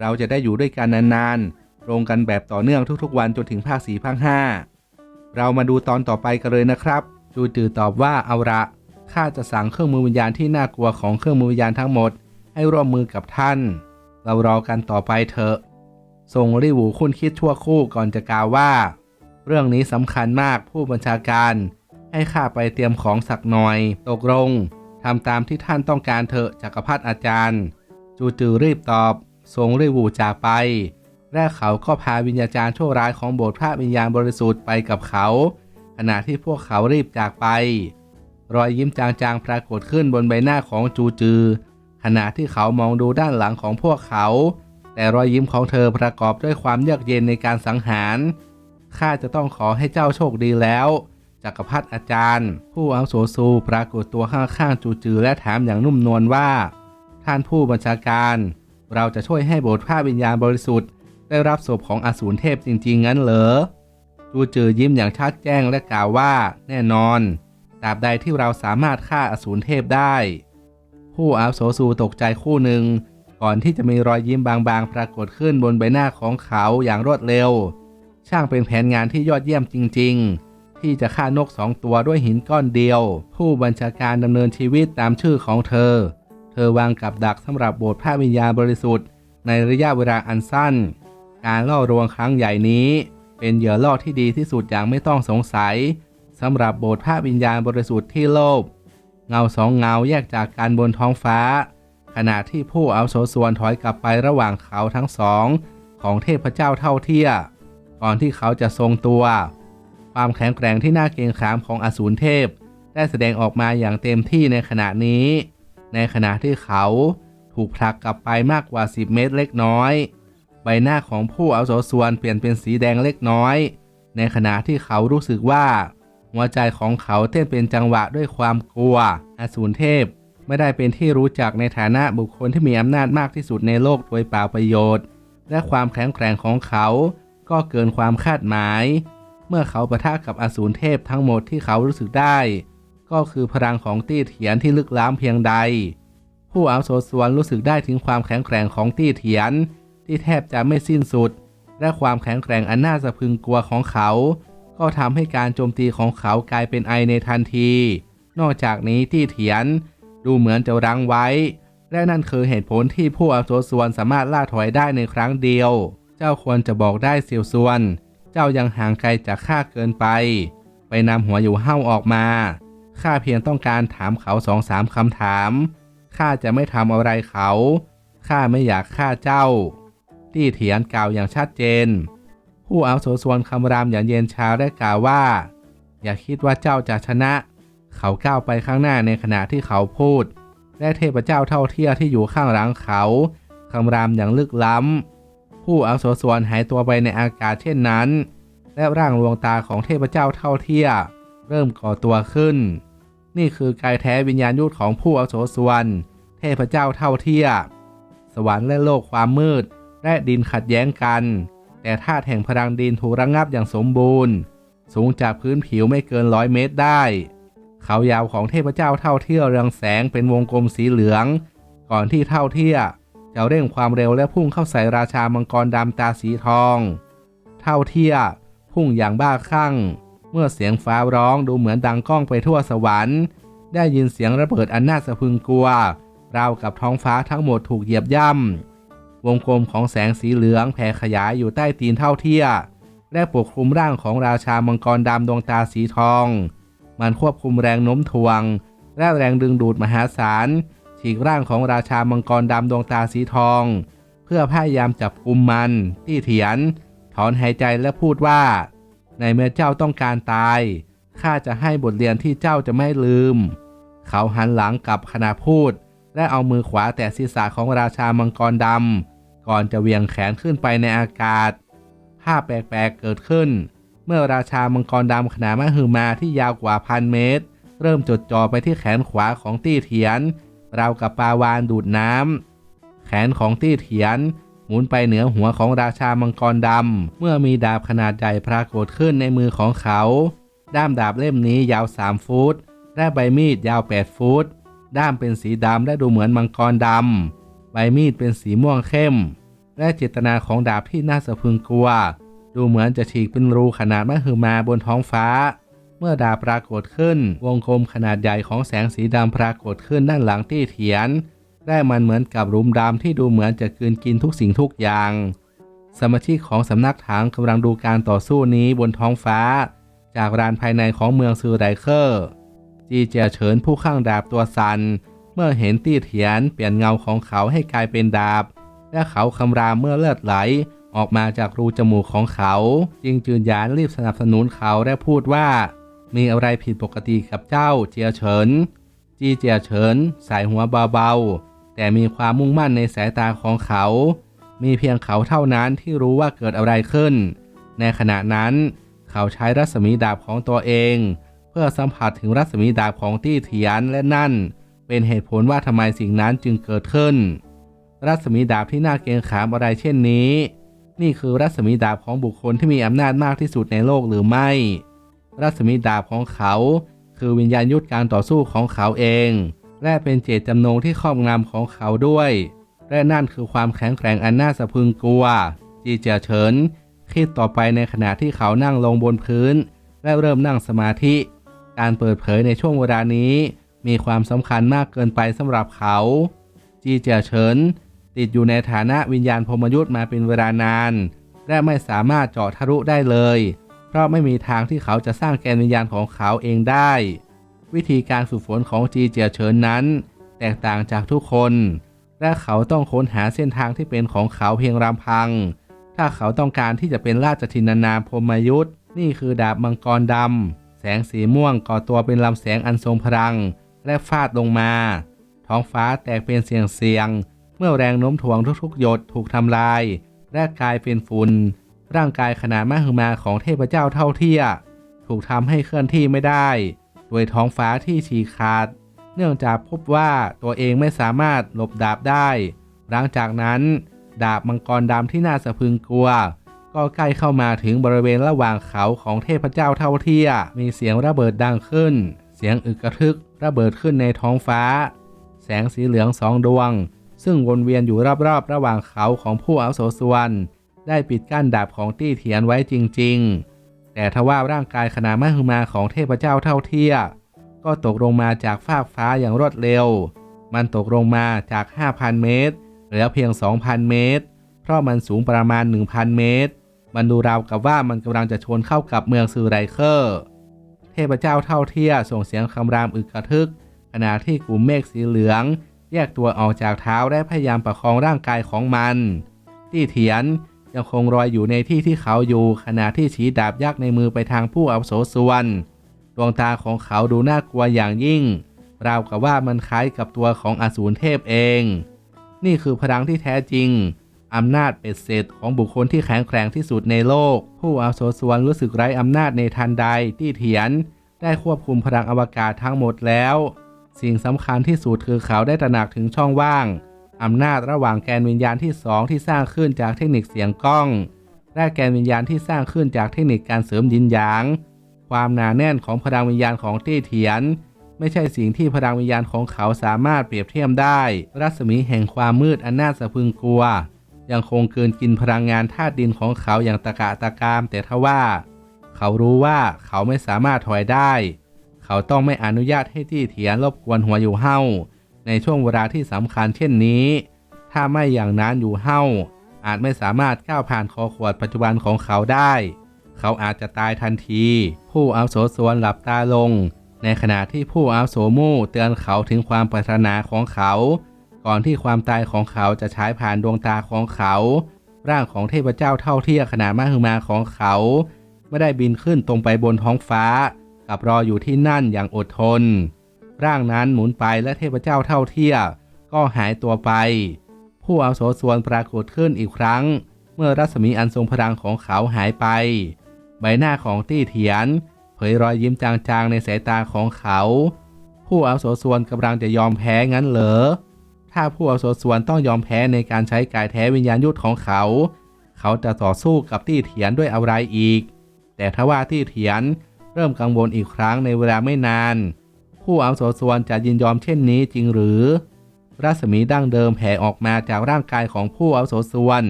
เราจะได้อยู่ด้วยกันนานๆลงกันแบบต่อเนื่องทุกๆวันจนถึงภาค4ภาค5เรามาดูตอนต่อไปกันเลยนะครับ จูจือตอบว่าเอาละข้าจะสั่งเครื่องมือวิญญาณที่น่ากลัวของเครื่องมือวิญญาณทั้งหมด ให้ร่วมมือกับท่าน เรารอกันต่อไปเถอะทรงรีหวูคุ้นคิดชั่วคู่ก่อนจะกล่าวว่า เรื่องนี้สำคัญมากผู้บัญชาการ ให้ข้าไปเตรียมของสักหน่อย ตกลงทำตามที่ท่านต้องการเถอะจักรพรรดิอาจารย์ จูจือรีบตอบ ทรงเรี่หวูจากไป และเขาก็พาวิญญาจารย์ชั่วร้ายของโบสถ์พระวิญญาณบริสุทธิ์ไปกับเขา ขณะที่พวกเขารีบจากไป รอยยิ้มจางๆปรากฏขึ้นบนใบหน้าของจูจือ ขณะที่เขามองดูด้านหลังของพวกเขา แต่รอยยิ้มของเธอประกอบด้วยความเยือกเย็นในการสังหารข้าจะต้องขอให้เจ้าโชคดีแล้วจักรพรรดิอาจารย์ ผู้อาวุโสซูปรากฏตัวข้างๆจูจือและถามอย่างนุ่มนวลว่า ท่านผู้บัญชาการ เราจะช่วยให้โบสถ์พระวิญญาณบริสุทธิ์ ได้รับศพของอสูรเทพจริงๆ งั้นเหรอจูจือยิ้มอย่างชัดแจ้งและกล่าวว่า แน่นอนตราบใดที่เราสามารถฆ่าอสูรเทพได้ ผู้อาวุโสซูตกใจคู่หนึ่ง ก่อนที่จะมีรอยยิ้มบางๆ ปรากฏขึ้นบนใบหน้าของเขาอย่างรวดเร็ว ช่างเป็นแผนงานที่ยอดเยี่ยมจริง ๆ ที่จะฆ่านกสองตัวด้วยหินก้อนเดียว ผู้บัญชาการดำเนินชีวิตตามชื่อของเธอ ธอวางกับดักสำหรับโบสถ์พระวิญญาณบริสุทธิ์ ในระยะเวลาอันสั้น การล่อรวงครั้งใหญ่นี้ เป็นเหยื่อล่อที่ดีที่สุดอย่างไม่ต้องสงสัยสำหรับโบสถ์พระวิญญาณบริสุทธิ์ที่โลภเงาสองเงาแยกจากกันบนท้องฟ้า ขณะที่ผู้เอาโสส่วนถอยกลับไประหว่างเขาทั้งสอง ของเทพเจ้าเท่าเทียมก่อนที่เขาจะทรงตัว ความแข็งแกร่งที่น่าเกรงขามของอสูรเทพ ได้แสดงออกมาอย่างเต็มที่ในขณะนี้ ในขณะที่เขาถูกผลักกลับไปมากกว่า 10 เมตรเล็กน้อย ใบหน้าของผู้เอาโสส่วนเปลี่ยนเป็นสีแดงเล็กน้อย ในขณะที่เขารู้สึกว่า หัวใจของเขาเต้นเป็นจังหวะด้วยความกลัว อสูรเทพไม่ได้เป็นที่รู้จักในฐานะบุคคลที่มีอำนาจมากที่สุดในโลกโดยเปล่าประโยชน์ และความแข็งแกร่งของเขาก็เกินความคาดหมาย เมื่อเขาประทะกับอสูรเทพทั้งหมดที่เขารู้สึกได้ ก็คือพลังของตี้เถียนที่ลึกล้ำเพียงใด ผู้อาวุโสส่วนรู้สึกได้ถึงความแข็งแกร่งของตี้เถียน ที่แทบจะไม่สิ้นสุด และความแข็งแกร่งอันน่าสะพึงกลัวของเขา ก็ทำให้การโจมตีของเขากลายเป็นไอในทันที นอกจากนี้ตี้เถียน ดูเหมือนจะรั้งไว้ และนั่นคือเหตุผลที่ผู้อาวุโสส่วนสามารถล่าถอยได้ในครั้งเดียว เจ้าควรจะบอกได้เสียวส่วน เจ้ายังห่างไกลจากข้าเกินไป ไปนำหัวอยู่เห้าออกมา ข้าเพียงต้องการถามเขาสองสามคำถาม ข้าจะไม่ทำอะไรเขา ข้าไม่อยากฆ่าเจ้า ตี้เถียนกล่าวอย่างชัดเจน ผู้เอาโสส่วนคำรามอย่างเย็นชาได้กล่าวว่า อย่าคิดว่าเจ้าจะชนะ เขาก้าวไปข้างหน้าในขณะที่เขาพูด และเทพเจ้าเท่าเทียที่อยู่ข้างหลังเขาคำรามอย่างลึกล้ำ ผู้อาโสส่วนหายตัวไปในอากาศเช่นนั้น และร่างดวงตาของเทพเจ้าเท่าเทียเริ่มก่อตัวขึ้น นี่คือกายแท้วิญญาณยุทธของผู้อาวุโสส่วนเทพเจ้าเท่าเทียสวรรค์และโลกความมืด และดินขัดแย้งกัน แต่ธาตุแห่งพลังดินถูกระงงับอย่างสมบูรณ์ สูงจากพื้นผิวไม่เกินร้อยเมตรได้ เขายาวของเทพเจ้าเท่าเทียเรืองแสงเป็นวงกลมสีเหลือง ก่อนที่เท่าเทียจะเร่งความเร็วและพุ่งเข้าใส่ราชามังกรดำตาสีทอง เท่าเทียพุ่งอย่างบ้าคลั่ง เมื่อเสียงฟ้าร้องดูเหมือนดังก้องไปทั่วสวรรค์ ได้ยินเสียงระเบิดอันน่าสะพรึงกลัว ราวกับท้องฟ้าทั้งหมดถูกเหยียบย่ำ วงกลมของแสงสีเหลืองแผ่ขยายอยู่ใต้ตีนเท่าเทียและปกคลุมร่างของราชามังกรดำดวงตาสีทอง มันควบคุมแรงโน้มถ่วง และแรงดึงดูดมหาศาลฉีกร่างของราชามังกรดำดวงตาสีทอง เพื่อพยายามจับกุมมัน ที่เถียน ถอนหายใจและพูดว่า ในเมื่อเจ้าต้องการตาย ข้าจะให้บทเรียนที่เจ้าจะไม่ลืม เขาหันหลังกลับขณะพูด และเอามือขวาแตะศีรษะของราชามังกรดำก่อนจะเวียงแขนขึ้นไปในอากาศ ภาพแปลกๆเกิดขึ้น เมื่อราชามังกรดำขนาดมหึมาที่ยาวกว่าพันเมตร เริ่มจดจ่อไปที่แขนขวาของตี้เถียนราวกับปลาวานดูดน้ำแขนของตี้เถียน หมุนไปเหนือหัวของราชามังกรดำ เมื่อมีดาบขนาดใหญ่ปรากฏขึ้นในมือของเขา ด้ามดาบเล่มนี้ยาว 3 ฟุต และใบมีดยาว 8 ฟุต ด้ามเป็นสีดำและดูเหมือนมังกรดำ ใบมีดเป็นสีม่วงเข้ม และเจตนาของดาบที่น่าสะพรึงกลัว ดูเหมือนจะฉีกเป็นรูขนาดมหึมาบนท้องฟ้า เมื่อดาบปรากฏขึ้น วงกลมขนาดใหญ่ของแสงสีดำปรากฏขึ้นด้านหลังที่เถียน ได้มันเหมือนกับหลุมดำที่ดูเหมือนจะกลืนกินทุกสิ่งทุกอย่าง สมาชิกของสำนักถังกำลังดูการต่อสู้นี้บนท้องฟ้า จากรานภายในของเมืองซูไรเคอร์ จีเจียเฉินผู้ข้างดาบตัวสัน เมื่อเห็นตี้เถียนเปลี่ยนเงาของเขาให้กลายเป็นดาบ และเขาคำรามเมื่อเลือดไหลออกมาจากรูจมูกของเขา จึงจืนยานรีบสนับสนุนเขาและพูดว่า มีอะไรผิดปกติกับเจ้าเจียเฉิน จีเจียเฉิน สายหัวเบาๆ แต่มีความมุ่งมั่นในสายตาของเขา มีเพียงเขาเท่านั้นที่รู้ว่าเกิดอะไรขึ้น ในขณะนั้น เขาใช้รัศมีดาบของตัวเอง เพื่อสัมผัสถึงรัศมีดาบของตี้เถียนและนั่น เป็นเหตุผลว่าทำไมสิ่งนั้นจึงเกิดขึ้น รัศมีดาบที่น่าเกรงขามอะไรเช่นนี้ นี่คือรัศมีดาบของบุคคลที่มีอำนาจมากที่สุดในโลกหรือไม่ รัศมีดาบของเขา คือวิญญาณยุทธการต่อสู้ของเขาเอง และเป็นเจตจำนงที่ครอบงำของเขาด้วย และนั่นคือความแข็งแกร่งอันน่าสะพึงกลัว จีเจียเฉินคิดต่อไปในขณะที่เขานั่งลงบนพื้น และเริ่มนั่งสมาธิ การเปิดเผยในช่วงเวลานี้ มีความสำคัญมากเกินไปสำหรับเขา จีเจียเฉินติดอยู่ในฐานะวิญญาณพรมยุทธ์มาเป็นเวลานาน และไม่สามารถเจาะทะลุได้เลย เพราะไม่มีทางที่เขาจะสร้างแกนวิญญาณของเขาเองได้ วิธีการฝึกฝนของจีเจียเฉินนั้น แตกต่างจากทุกคน และเขาต้องค้นหาเส้นทางที่เป็นของเขาเพียงลำพัง ถ้าเขาต้องการที่จะเป็นราชทินานามพรมยุทธ์นี่คือดาบมังกรดำแสงสีม่วงก่อตัวเป็นลำแสงอันทรงพลัง และฟาดลงมา ท้องฟ้าแตกเป็นเสียงเสียง เมื่อแรงโน้มถ่วงทุกๆ หยดถูกทำลาย และกลายเป็นฝุ่นร่างกายขนาดมหึมาของเทพเจ้าเท่าเทียมถูกทำให้เคลื่อนที่ไม่ได้ โดยท้องฟ้าที่ฉีกขาด เนื่องจากพบว่าตัวเองไม่สามารถหลบดาบได้ หลังจากนั้น ดาบมังกรดำที่น่าสะพึงกลัว ก็ใกล้เข้ามาถึงบริเวณระหว่างเขาของเทพเจ้าเท่าเทีย มีเสียงระเบิดดังขึ้น เสียงอึกกระทึกระเบิดขึ้นในท้องฟ้า แสงสีเหลืองสองดวง ซึ่งวนเวียนอยู่รอบๆระหว่างเขาของผู้อาโสส่วน ได้ปิดกั้นดาบของตี้เถียนไว้จริง ๆ แต่ทว่าร่างกายขนาดมหึมาของเทพเจ้าเท่าเทีย ก็ตกลงมาจากฟากฟ้าอย่างรวดเร็ว มันตกลงมาจาก 5,000 เมตรเหลือเพียง 2,000 เมตร เพราะมันสูงประมาณ 1,000 เมตร มันดูราวกับว่ามันกำลังจะชนเข้ากับเมืองซือไรเคอร์ เทพเจ้าเท่าเทียส่งเสียงคำรามอึกกระทึก ขณะที่กลุ่มเมฆสีเหลือง แยกตัวออกจากเท้าและพยายามประคองร่างกายของมัน ที่เถียน ยังคงรอยอยู่ในที่ที่เขาอยู่ขณะที่ชี้ดาบยักษ์ในมือไปทางผู้อาวุโสส่วนดวงตาของเขาดูน่ากลัวอย่างยิ่ง ราวกับว่ามันคล้ายกับตัวของอสูรเทพเอง นี่คือพลังที่แท้จริงอำนาจเป็ดเสร็จของบุคคลที่แข็งแกร่งที่สุดในโลก ผู้อาวุโสส่วนรู้สึกไร้อำนาจในทันใดที่เถียน ได้ควบคุมพลังอวกาศทั้งหมดแล้ว สิ่งสำคัญที่สุดคือเขาได้ตระหนักถึงช่องว่าง อำนาจระหว่างแกนวิญญาณที่สองที่สร้างขึ้นจากเทคนิคเสียงกล้อง และแกนวิญญาณที่สร้างขึ้นจากเทคนิคการเสริมยินหยาง ความหนาแน่นของพลังวิญญาณของตี้เถียน ไม่ใช่สิ่งที่พลังวิญญาณของเขาสามารถเปรียบเทียบได้ รัศมีแห่งความมืดอันน่าสะพึงกลัว ยังคงเกินกินพลังงานธาตุดินของเขาอย่างตะกะตะกามแต่ทว่า เขารู้ว่าเขาไม่สามารถถอยได้ เขาต้องไม่อนุญาตให้ตี้เถียนรบกวนหัวอยู่เฮ้า ในช่วงเวลาที่สำคัญเช่นนี้ ถ้าไม่อย่างนั้นอยู่เฮ้าอาจไม่สามารถก้าวผ่านคอขวดปัจจุบันของเขาได้ เขาอาจจะตายทันที ผู้อาวุโสส่วนหลับตาลง ในขณะที่ผู้อาวโสมู่เตือนเขาถึงความปรารถนาของเขา ก่อนที่ความตายของเขาจะฉายผ่านดวงตาของเขา ร่างของเทพเจ้าเท่าเทียมขนาดมหึมาของเขา ไม่ได้บินขึ้นตรงไปบนท้องฟ้า กับรออยู่ที่นั่นอย่างอดทน ร่างนั้นหมุนไปและเทพเจ้าเท่าเทียมก็หายตัวไป ผู้อาโสส่วนปรากฏขึ้นอีกครั้ง เมื่อรัศมีอันทรงพลังของเขาหายไป ใบหน้าของตี้เถียน เผยรอยยิ้มจางๆในสายตาของเขา ผู้อาโสส่วนกำลังจะยอมแพ้งั้นเหรอถ้าผู้อาโสส่วนต้องยอมแพ้ในการใช้กายแท้วิญญาณยุทธของเขา เขาจะต่อสู้กับตี้เถียนด้วยอะไรอีก แต่ถ้าว่าตี้เถียนเริ่มกังวลอีกครั้งในเวลาไม่นาน ผู้อาวุโสส่วนจะยินยอมเช่นนี้จริงหรือ รัศมีดั้งเดิมแผ่ออกมาจากร่างกายของผู้อาวุโสส่วน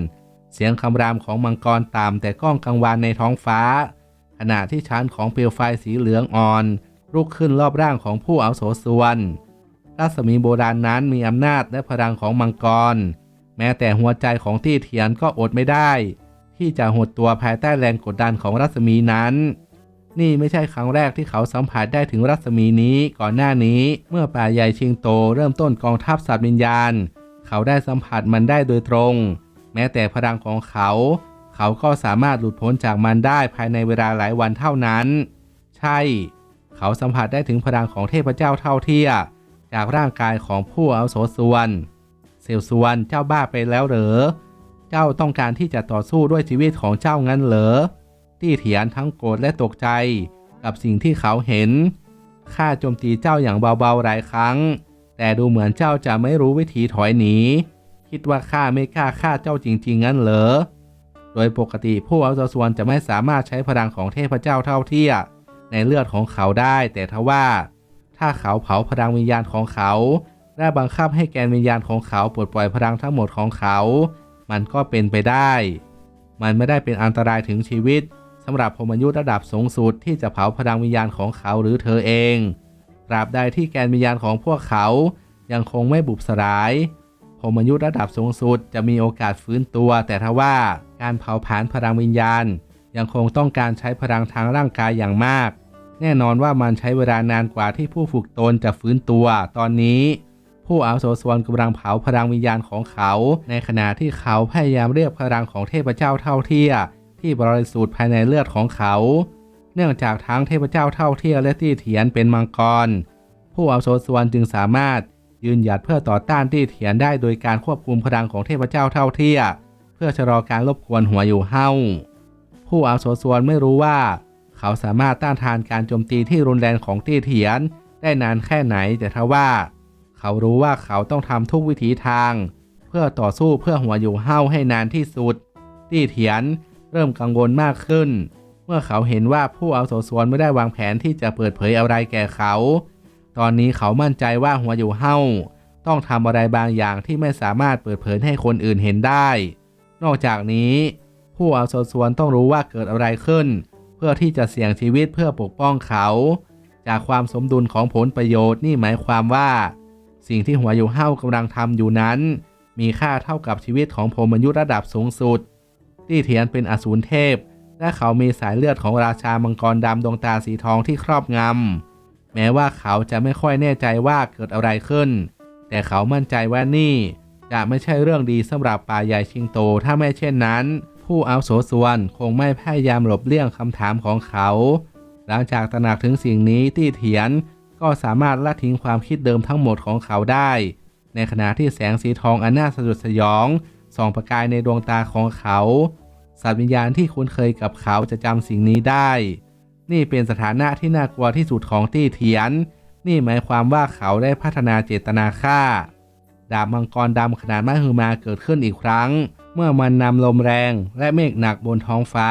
เสียงคำรามของมังกรต่ำแต่ก้องกังวานในท้องฟ้า ขณะที่ชั้นของเปลวไฟสีเหลืองอ่อนลุกขึ้นรอบร่างของผู้อาวุโสส่วน รัศมีโบราณนั้นมีอำนาจและพลังของมังกร แม้แต่หัวใจของตี้เทียนก็อดไม่ได้ ที่จะหดตัวภายใต้แรงกดดันของรัศมีนั้น นี่ไม่ใช่ครั้งแรกที่เขาสัมผัสได้ถึงรัศมีนี้ก่อนหน้านี้ เมื่อป่าใหญ่ชิงโตเริ่มต้นกองทัพสัตว์วิญญาณ เขาได้สัมผัสมันได้โดยตรง แม้แต่พลังของเขา เขาก็สามารถหลุดพ้นจากมันได้ภายในเวลาหลายวันเท่านั้น ใช่ เขาสัมผัสได้ถึงพลังของเทพเจ้าเท่าเทียจากร่างกายของผู้เอาโสส่วนเซลส่วนเจ้าบ้าไปแล้วเหรอ เจ้าต้องการที่จะต่อสู้ด้วยชีวิตของเจ้างั้นเหรอ ตี้เถียนทั้งโกรธและตกใจ กับสิ่งที่เขาเห็น ข้าโจมตีเจ้าอย่างเบาๆหลายครั้ง แต่ดูเหมือนเจ้าจะไม่รู้วิธีถอยหนี คิดว่าข้าไม่กล้าฆ่าเจ้าจริงๆงั้นเหรอ โดยปกติผู้อาวุโสส่วนจะไม่สามารถใช้พลังของเทพเจ้าเท่าเทียมในเลือดของเขาได้ แต่ทว่า ถ้าเขาเผาพลังวิญญาณของเขาและบังคับให้แกนวิญญาณของเขาปลดปล่อยพลังทั้งหมดของเขา มันก็เป็นไปได้ มันไม่ได้เป็นอันตรายถึงชีวิต สำหรับพมยุทธระดับสูงสุดที่จะเผาพลังวิญญาณของเขาหรือเธอเองตราบใดที่แกนวิญญาณของพวกเขายังคงไม่บุบสลายพมยุทธระดับสูงสุดจะมีโอกาสฟื้นตัว แต่ทว่าการเผาผลาญพลังวิญญาณ ยังคงต้องการใช้พลังทางร่างกายอย่างมาก แน่นอนว่ามันใช้เวลานานกว่าที่ผู้ฝึกตนจะฟื้นตัว ตอนนี้ ผู้อาวุโสส่วนกำลังเผาพลังวิญญาณของเขา ในขณะที่เขาพยายามเรียกพลังของเทพเจ้าเท่าเทียม ที่บริสุทธิ์ภายในเลือดของเขา เนื่องจากทั้งเทพเจ้าเท่าเทียและตี้เถียนเป็นมังกร ผู้อาวุโสส่วนจึงสามารถยืนหยัดเพื่อต่อต้านตี้เถียนได้โดยการควบคุมพลังของเทพเจ้าเท่าเทียเพื่อชะลอการรบกวนหัวอยู่เฮ้าผู้อาวุโสส่วนไม่รู้ว่า เขาสามารถต้านทานการโจมตีที่รุนแรงของตี้เถียน ได้นานแค่ไหนแต่ทว่า เขารู้ว่าเขาต้องทำทุกวิถีทาง เพื่อต่อสู้เพื่อหัวอยู่เฮ้าให้นานที่สุดตี้เถียน เริ่มกังวลมากขึ้น เมื่อเขาเห็นว่าผู้เอาโสสวนไม่ได้วางแผนที่จะเปิดเผยอะไรแก่เขา ตอนนี้เขามั่นใจว่าหัวอยู่เฮ้าต้องทำอะไรบางอย่างที่ไม่สามารถเปิดเผยให้คนอื่นเห็นได้ นอกจากนี้ ผู้เอาโสสวนต้องรู้ว่าเกิดอะไรขึ้น เพื่อที่จะเสี่ยงชีวิตเพื่อปกป้องเขา จากความสมดุลของผลประโยชน์นี่หมายความว่า สิ่งที่หัวอยู่เฮ้ากำลังทำอยู่นั้น มีค่าเท่ากับชีวิตของพรหมยุทธ์ระดับสูงสุด ตี้เทียนเป็นอสูรเทพ และเขามีสายเลือดของราชามังกรดำดวงตาสีทองที่ครอบงำ แม้ว่าเขาจะไม่ค่อยแน่ใจว่าเกิดอะไรขึ้น แต่เขามั่นใจว่านี่ จะไม่ใช่เรื่องดีสำหรับป่าใหญ่ชิงโต ถ้าไม่เช่นนั้น ผู้อาวุโสส่วนคงไม่พยายามหลบเลี่ยงคำถามของเขา หลังจากตระหนักถึงสิ่งนี้ตี้เถียนก็สามารถละทิ้งความคิดเดิมทั้งหมดของเขาได้ ในขณะที่แสงสีทองอันน่าสยดสยองส่องประกายในดวงตาของเขา สัตว์วิญญาณที่คุ้นเคยกับเขาจะจำสิ่งนี้ได้ นี่เป็นสถานะที่น่ากลัวที่สุดของตี้เทียน นี่หมายความว่าเขาได้พัฒนาเจตนาฆ่า ดาบมังกรดำขนาดมหึมาเกิดขึ้นอีกครั้ง เมื่อมันนำลมแรงและเมฆหนักบนท้องฟ้า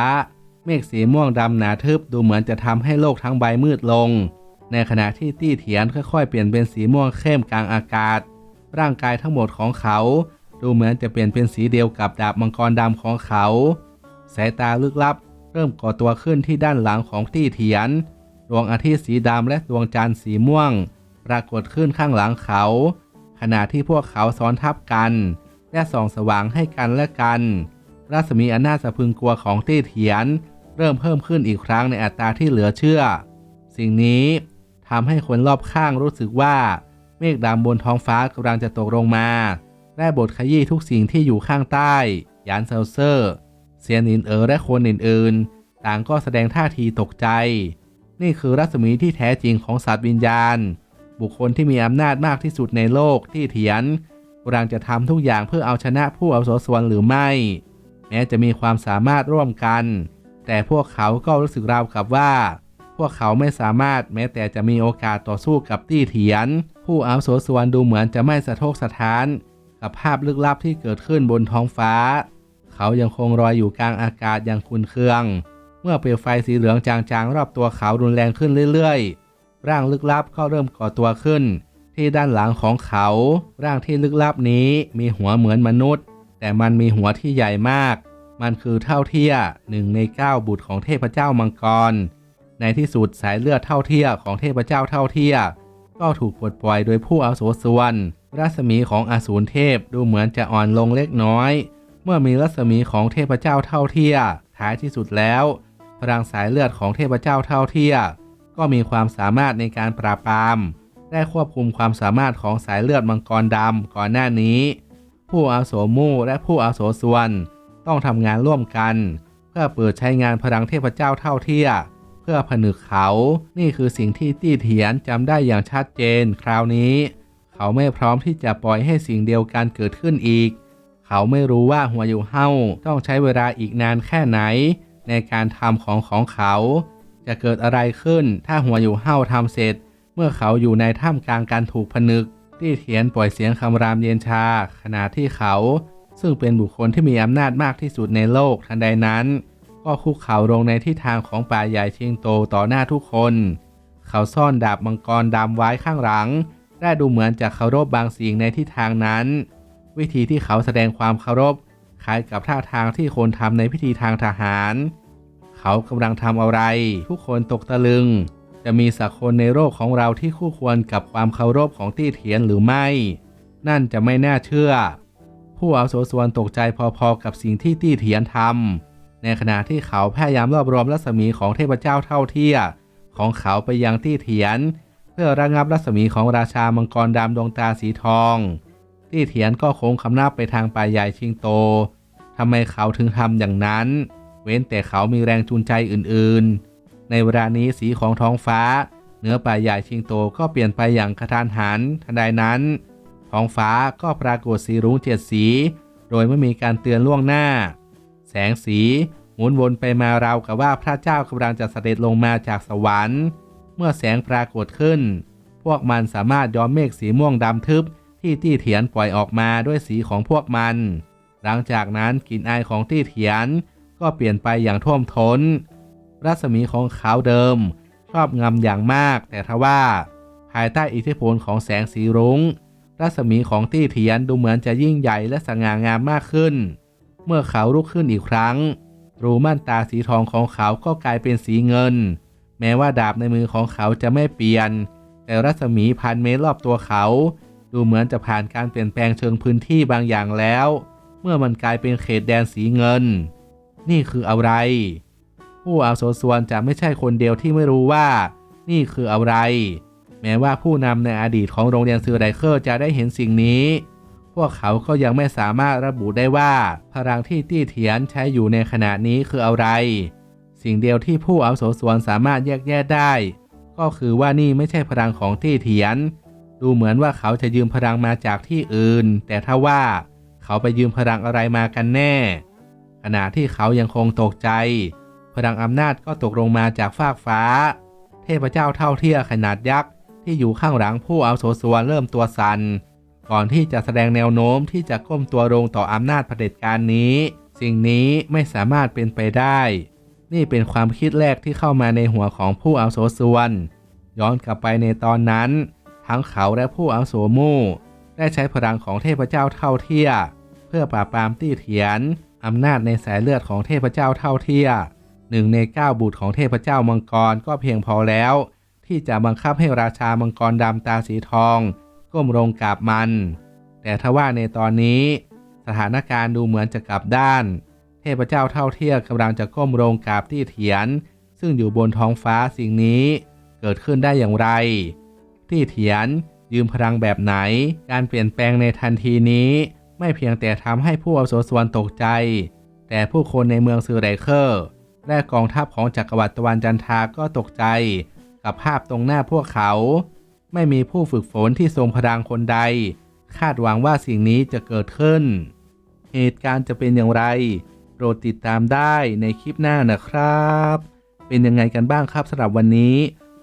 เมฆสีม่วงดำหนาทึบดูเหมือนจะทำให้โลกทั้งใบมืดลง ในขณะที่ตี้เถียนค่อยๆเปลี่ยนเป็นสีม่วงเข้มกลางอากาศ ร่างกายทั้งหมดของเขา ดูเหมือนจะเปลี่ยนเป็นสีเดียวกับดาบมังกรดำของเขา สายตาลึกลับ เริ่มก่อตัวขึ้นที่ด้านหลังของตี้เถียน ดวงอาทิตย์สีดำและดวงจันทร์สีม่วง ปรากฏขึ้นข้างหลังเขา ขณะที่พวกเขาซ้อนทับกัน และส่องสว่างให้กันและกัน รัศมีอันน่าสะพึงกลัวของตี้เถียน เริ่มเพิ่มขึ้นอีกครั้งในอัตราที่เหลือเชื่อ สิ่งนี้ทำให้คนรอบข้างรู้สึกว่า เมฆดำบนท้องฟ้ากำลังจะตกลงมาและบทขยี้ทุกสิ่งที่อยู่ข้างใต้ ยานเซลเซอร์ เซียนอินเอ๋อและคนอื่นๆ ต่างก็แสดงท่าทีตกใจ นี่คือรัศมีที่แท้จริงของสัตว์วิญญาณ บุคคลที่มีอำนาจมากที่สุดในโลกที่เถียนกำลังจะทำทุกอย่างเพื่อเอาชนะผู้อาวุโสสวนหรือไม่ แม้จะมีความสามารถร่วมกัน แต่พวกเขาก็รู้สึกราวกับว่า พวกเขาไม่สามารถแม้แต่จะมีโอกาสต่อสู้กับตี้เถียน ผู้อาวุโสสวนดูเหมือนจะไม่สะทกสะท้าน กับภาพลึกลับที่เกิดขึ้นบนท้องฟ้า เขายังคงลอยอยู่กลางอากาศอย่างคุนเคือง เมื่อเปลวไฟสีเหลืองจางๆ รอบตัวเขารุนแรงขึ้นเรื่อยๆ ร่างลึกลับก็เริ่มก่อตัวขึ้น ที่ด้านหลังของเขา ร่างที่ลึกลับนี้มีหัวเหมือนมนุษย์ แต่มันมีหัวที่ใหญ่มาก มันคือเท่าเทียหนึ่งในเก้าบุตรของเทพเจ้ามังกร ในที่สุดสายเลือดเท่าเทียของเทพเจ้าเท่าเทียก็ถูกปลดปล่อยโดยผู้อาวุโสส่วน รัศมีของอสูรเทพดูเหมือนจะอ่อนลงเล็กน้อย เมื่อมีรัศมีของเทพเจ้าเท่าเทียท้ายที่สุดแล้ว พลังสายเลือดของเทพเจ้าเท่าเทียก็มีความสามารถในการปราบปราม ได้ควบคุมความสามารถของสายเลือดมังกรดำก่อนหน้านี้ ผู้อาโสมู่และผู้อาโสส่วนต้องทำงานร่วมกัน เพื่อเปิดใช้งานพลังเทพเจ้าเท่าเทียเพื่อผนึกเขา นี่คือสิ่งที่ตี้เถียนจำได้อย่างชัดเจน คราวนี้ เขาไม่พร้อมที่จะปล่อยให้สิ่งเดียวกันเกิดขึ้นอีก เขาไม่รู้ว่าหัวอยู่เฮาต้องใช้เวลาอีกนานแค่ไหน ในการทำของของเขา จะเกิดอะไรขึ้นถ้าหัวอยู่เฮาทำเสร็จ เมื่อเขาอยู่ในท่ามกลางการถูกผนึกตี้เถียนปล่อยเสียงคำรามเย็นชา ขณะที่เขา ซึ่งเป็นบุคคลที่มีอำนาจมากที่สุดในโลกทันใดนั้น ก็คุกเข่าลงในที่ทางของป่าใหญ่เชียงโตต่อหน้าทุกคน เขาซ่อนดาบมังกรดำไว้ข้างหลังได้ดูเหมือนจะเคารพบางสิ่งในที่ทางนั้น วิธีที่เขาแสดงความเคารพคล้ายกับท่าทางที่คนทำในพิธีทางทหาร เขากำลังทำอะไร ทุกคนตกตะลึง จะมีสักคนในโลกของเราที่คู่ควรกับความเคารพของตี้เถียนหรือไม่ นั่นจะไม่น่าเชื่อ ผู้อาโสส่วนตกใจพอๆกับสิ่งที่ตี้เถียนทำในขณะที่เขาพยายามรวบรวมรัศมีของเทพเจ้าเท่าเทียของเขาไปยังตี้เถียน เพื่อระงับรัศมีของราชามังกรดำดวงตาสีทอง ตี้เถียนก็โค้งคำนับไปทางป่าใหญ่ชิงโตทำไมเขาถึงทำอย่างนั้น เว้นแต่เขามีแรงจูงใจอื่นๆ ในเวลานี้สีของท้องฟ้าเหนือป่าใหญ่ชิงโตก็เปลี่ยนไปอย่างกระทันหันทันใดนั้น ท้องฟ้าก็ปรากฏสีรุ้งเจ็ดสี โดยไม่มีการเตือนล่วงหน้า แสงสีหมุนวนไปมาราวกับว่าพระเจ้ากำลังจะเสด็จลงมาจากสวรรค์ เมื่อแสงปรากฏขึ้น พวกมันสามารถย้อมเมฆสีม่วงดำทึบ ที่ตี้เถียนปล่อยออกมาด้วยสีของพวกมัน หลังจากนั้นกลิ่นอายของตี้เถียนก็เปลี่ยนไปอย่างท่วมทน้น รัศมีของเขาเดิม ชอบงำอย่างมาก แต่ทว่า ภายใต้อิทธิพลของแสงสีรุง้ง รัศมีของตี้เถียนดูเหมือนจะยิ่งใหญ่และสง่างามมากขึ้น เมื่อเขาลุกขึ้นอีกครั้ง รูม่านตาสีทองของเขาก็กลายเป็นสีเงิน แม้ว่าดาบในมือของเขาจะไม่เปลี่ยน แต่รัศมีพันเมตรรอบตัวเขา ดูเหมือนจะผ่านการเปลี่ยนแปลงเชิงพื้นที่บางอย่างแล้ว เมื่อมันกลายเป็นเขตแดนสีเงิน นี่คืออะไร ผู้อาโสสวนจะไม่ใช่คนเดียวที่ไม่รู้ว่า นี่คืออะไร แม้ว่าผู้นำในอดีตของโรงเรียนซือไรเคอร์จะได้เห็นสิ่งนี้ พวกเขาก็ยังไม่สามารถระบุได้ว่าพลังที่ตี้เถียนใช้อยู่ในขณะนี้คืออะไร สิ่งเดียวที่ผู้อาโสสวนสามารถแยกแยะได้ ก็คือว่านี่ไม่ใช่พลังของตี้เถียน ดูเหมือนว่าเขาจะยืมพลังมาจากที่อื่น แต่ถ้าว่าเขาไปยืมพลังอะไรมากันแน่ ขณะที่เขายังคงตกใจ พลังอำนาจก็ตกลงมาจากฟากฟ้า เทพเจ้าเท่าเทียขนาดยักษ์ที่อยู่ข้างหลังผู้เอาโสส่วนเริ่มตัวสัน่นก่อนที่จะแสดงแนวโน้มที่จะก้มตัวลงต่ออำนาจเผด็จการนี้ สิ่งนี้ไม่สามารถเป็นไปได้ นี่เป็นความคิดแรกที่เข้ามาในหัวของผู้เอาโสส่วน ย้อนกลับไปในตอนนั้น ทั้งเขาและผู้อาโสมู่ได้ใช้พลังของเทพเจ้าเท่าเทีย เพื่อปราบปรามตี้เถียน อำนาจในสายเลือดของเทพเจ้าเท่าเทียหนึ่งในเก้าบุตรของเทพเจ้ามังกรก็เพียงพอแล้ว ที่จะบังคับให้ราชามังกรดำตาสีทอง ก้มลงกราบมัน แต่ทว่าในตอนนี้ สถานการณ์ดูเหมือนจะกลับด้าน เทพเจ้าเท่าเทียกำลังจะก้มลงกราบที่เถียน ซึ่งอยู่บนท้องฟ้าสิ่งนี้ เกิดขึ้นได้อย่างไร ที่เถียน ยืมพลังแบบไหน การเปลี่ยนแปลงในทันทีนี้ ไม่เพียงแต่ทำให้ผู้อาวุโสส่วนตกใจ แต่ผู้คนในเมืองซือไรเคอร์ และกองทัพของจักรวรรดิตะวันจันทาก็ตกใจ กับภาพตรงหน้าพวกเขา ไม่มีผู้ฝึกฝนที่ทรงพลังคนใด คาดหวังว่าสิ่งนี้จะเกิดขึ้น เหตุการณ์จะเป็นอย่างไรโปรดติดตามได้ในคลิปหน้านะครับ เป็นยังไงกันบ้างครับสำหรับวันนี้